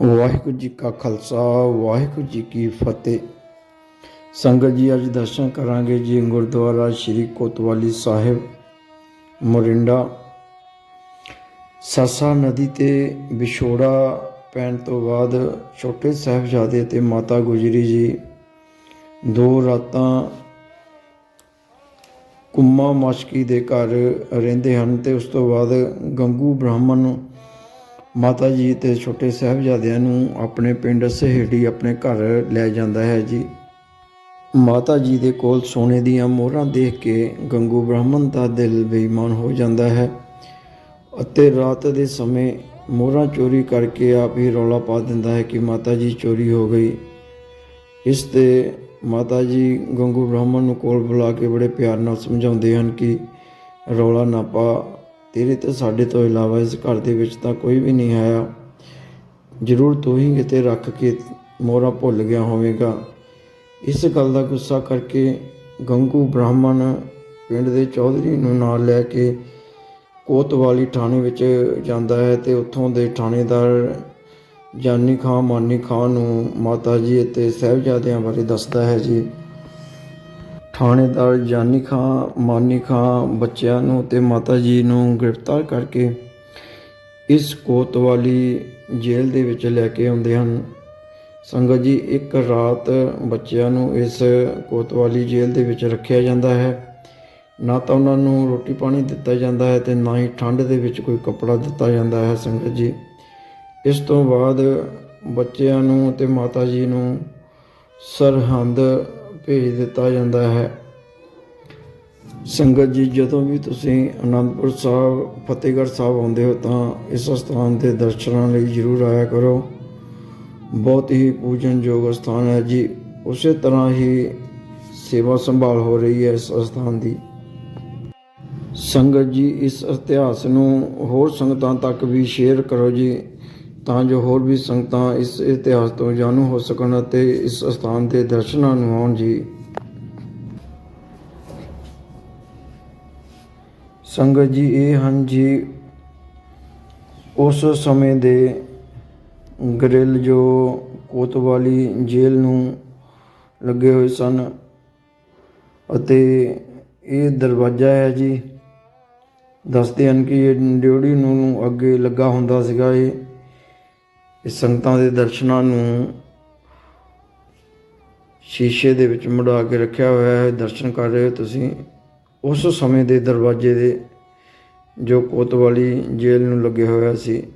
ਵਾਹਿਗੁਰੂ ਜੀ ਕਾ ਖਾਲਸਾ, ਵਾਹਿਗੁਰੂ ਜੀ ਕੀ ਫਤਿਹ। ਸੰਗਤ ਜੀ, ਅੱਜ ਦਰਸ਼ਨ ਕਰਾਂਗੇ ਜੀ ਗੁਰਦੁਆਰਾ ਸ੍ਰੀ ਕੋਤਵਾਲੀ ਸਾਹਿਬ, ਮੋਰਿੰਡਾ। ਸਰਸਾ ਨਦੀ ਤੇ ਵਿਛੋੜਾ ਪੈਣ ਤੋਂ ਬਾਅਦ ਛੋਟੇ ਸਾਹਿਬਜ਼ਾਦੇ ਤੇ ਮਾਤਾ ਗੁਜਰੀ ਜੀ ਦੋ ਰਾਤਾਂ ਕੁੰਮਾ ਮਸ਼ਕੀ ਦੇ ਘਰ ਰਹਿੰਦੇ ਹਨ ਤੇ ਉਸ ਤੋਂ ਬਾਅਦ ਗੰਗੂ ਬ੍ਰਾਹਮਣ ਮਾਤਾ ਜੀ ਤੇ ਛੋਟੇ ਸਾਹਿਬਜ਼ਾਦਿਆਂ ਨੂੰ ਆਪਣੇ ਪਿੰਡ ਸਹੇੜੀ ਆਪਣੇ ਘਰ ਲੈ ਜਾਂਦਾ ਹੈ ਜੀ। ਮਾਤਾ ਜੀ ਦੇ ਕੋਲ ਸੋਨੇ ਦੀਆਂ ਮੋਹਰਾਂ ਦੇਖ ਕੇ ਗੰਗੂ ਬ੍ਰਾਹਮਣ ਦਾ ਦਿਲ ਬੇਈਮਾਨ ਹੋ ਜਾਂਦਾ ਹੈ ਅਤੇ ਰਾਤ ਦੇ ਸਮੇਂ ਮੋਹਰਾਂ ਚੋਰੀ ਕਰਕੇ ਆਪ ਹੀ ਰੌਲਾ ਪਾ ਦਿੰਦਾ ਹੈ ਕਿ ਮਾਤਾ ਜੀ ਚੋਰੀ ਹੋ ਗਈ। ਇਸ ਤੇ ਮਾਤਾ ਜੀ ਗੰਗੂ ਬ੍ਰਾਹਮਣ ਨੂੰ ਕੋਲ ਬੁਲਾ ਕੇ ਬੜੇ ਪਿਆਰ ਨਾਲ ਸਮਝਾਉਂਦੇ ਹਨ ਕਿ ਰੌਲਾ ਨਾ ਪਾ ਤੇਰੇ ਤੇ ਸਾਡੇ ਤੋਂ ਇਲਾਵਾ ਇਸ ਘਰ ਦੇ ਵਿੱਚ ਤਾਂ ਕੋਈ ਵੀ ਨਹੀਂ ਆਇਆ। ਜ਼ਰੂਰ ਤੂੰ ਹੀ ਕਿਤੇ ਰੱਖ ਕੇ ਮੋਹਰਾ ਭੁੱਲ ਗਿਆ ਹੋਵੇਗਾ। ਇਸ ਗੱਲ ਦਾ ਗੁੱਸਾ ਕਰਕੇ ਗੰਗੂ ਬ੍ਰਾਹਮਣ ਪਿੰਡ ਦੇ ਚੌਧਰੀ ਨੂੰ ਨਾਲ ਲੈ ਕੇ ਕੋਤਵਾਲੀ ਥਾਣੇ ਵਿੱਚ ਜਾਂਦਾ ਹੈ ਤੇ ਉੱਥੋਂ ਦੇ ਥਾਣੇਦਾਰ ਜਾਨੀ ਖਾਂ ਮਾਨੀ ਖਾਂ ਨੂੰ ਮਾਤਾ ਜੀ ਅਤੇ ਸਾਹਿਬਜ਼ਾਦਿਆਂ ਬਾਰੇ ਦੱਸਦਾ ਹੈ ਜੀ। ਥਾਣੇਦਾਰ ਜਾਨੀ ਖਾਂ, ਮਾਨੀ ਖਾਂ ਬੱਚਿਆਂ ਨੂੰ ਤੇ ਮਾਤਾ ਜੀ ਨੂੰ ਗ੍ਰਿਫਤਾਰ ਕਰਕੇ ਇਸ ਕੋਤਵਾਲੀ ਜੇਲ੍ਹ ਦੇ ਵਿੱਚ ਲੈ ਕੇ ਆਉਂਦੇ ਹਨ। ਸੰਗਤ ਜੀ, ਇੱਕ ਰਾਤ ਬੱਚਿਆਂ ਨੂੰ ਇਸ ਕੋਤਵਾਲੀ ਜੇਲ੍ਹ ਦੇ ਵਿੱਚ ਰੱਖਿਆ ਜਾਂਦਾ ਹੈ। ਨਾ ਤਾਂ ਉਹਨਾਂ ਨੂੰ ਰੋਟੀ ਪਾਣੀ ਦਿੱਤਾ ਜਾਂਦਾ ਹੈ ਤੇ ਨਾ ਹੀ ਠੰਡ ਦੇ ਵਿੱਚ ਕੋਈ ਕੱਪੜਾ ਦਿੱਤਾ ਜਾਂਦਾ ਹੈ ਸੰਗਤ ਜੀ। ਇਸ ਤੋਂ ਬਾਅਦ ਬੱਚਿਆਂ ਨੂੰ ਤੇ ਮਾਤਾ ਜੀ ਨੂੰ ਸਰਹੰਦ ਭੇਜ ਦਿੱਤਾ ਜਾਂਦਾ ਹੈ। ਸੰਗਤ ਜੀ, ਜਦੋਂ ਵੀ ਤੁਸੀਂ ਅਨੰਦਪੁਰ ਸਾਹਿਬ, ਫਤਿਹਗੜ੍ਹ ਸਾਹਿਬ ਆਉਂਦੇ ਹੋ ਤਾਂ ਇਸ ਸਥਾਨ ਦੇ ਦਰਸ਼ਨਾਂ ਲਈ ਜ਼ਰੂਰ ਆਇਆ ਕਰੋ। ਬਹੁਤ ਹੀ ਪੂਜਨਯੋਗ ਸਥਾਨ ਹੈ ਜੀ। ਉਸੇ ਤਰ੍ਹਾਂ ਹੀ ਸੇਵਾ ਸੰਭਾਲ ਹੋ ਰਹੀ ਹੈ ਇਸ ਸਥਾਨ ਦੀ। ਸੰਗਤ ਜੀ, ਇਸ ਇਤਿਹਾਸ ਨੂੰ ਹੋਰ ਸੰਗਤਾਂ ਤੱਕ ਵੀ ਸ਼ੇਅਰ ਕਰੋ ਜੀ। ਤਾਂ ਜੋ ਹੋਰ ਵੀ ਸੰਗਤਾਂ ਇਸ ਇਤਿਹਾਸ ਤੋਂ ਜਾਣੂ ਹੋ ਸਕਣ ਅਤੇ ਇਸ ਸਥਾਨ ਦੇ ਦਰਸ਼ਨਾਂ ਨੂੰ ਆਉਣ ਜੀ। ਸੰਗਤ ਜੀ, ਇਹ ਹਨ ਜੀ, ਉਸ ਸਮੇਂ ਦੇ ਗ੍ਰਿਲ ਜੋ ਕੋਤਵਾਲੀ ਜੇਲ੍ਹ ਨੂੰ ਲੱਗੇ ਹੋਏ ਸਨ ਅਤੇ ਇਹ ਦਰਵਾਜ਼ਾ ਹੈ ਜੀ। ਦੱਸਦੇ ਹਨ ਕਿ ਇਹ ਡਿਊਟੀ ਨੂੰ ਅੱਗੇ ਲੱਗਾ ਹੁੰਦਾ ਸੀਗਾ ਇਹ। ਇਸ ਸੰਗਤਾਂ ਦੇ ਦਰਸ਼ਨਾਂ ਨੂੰ ਸ਼ੀਸ਼ੇ ਦੇ ਵਿੱਚ ਮੁੜਾ ਕੇ ਰੱਖਿਆ ਹੋਇਆ ਹੈ, ਦਰਸ਼ਨ ਕਰ ਰਹੇ ਹੋ ਤੁਸੀਂ। ਉਸ ਸਮੇਂ ਦੇ ਦਰਵਾਜ਼ੇ ਦੇ ਜੋ ਕੋਤਵਾਲੀ ਜੇਲ੍ਹ ਨੂੰ ਲੱਗੇ ਹੋਇਆ ਸੀ।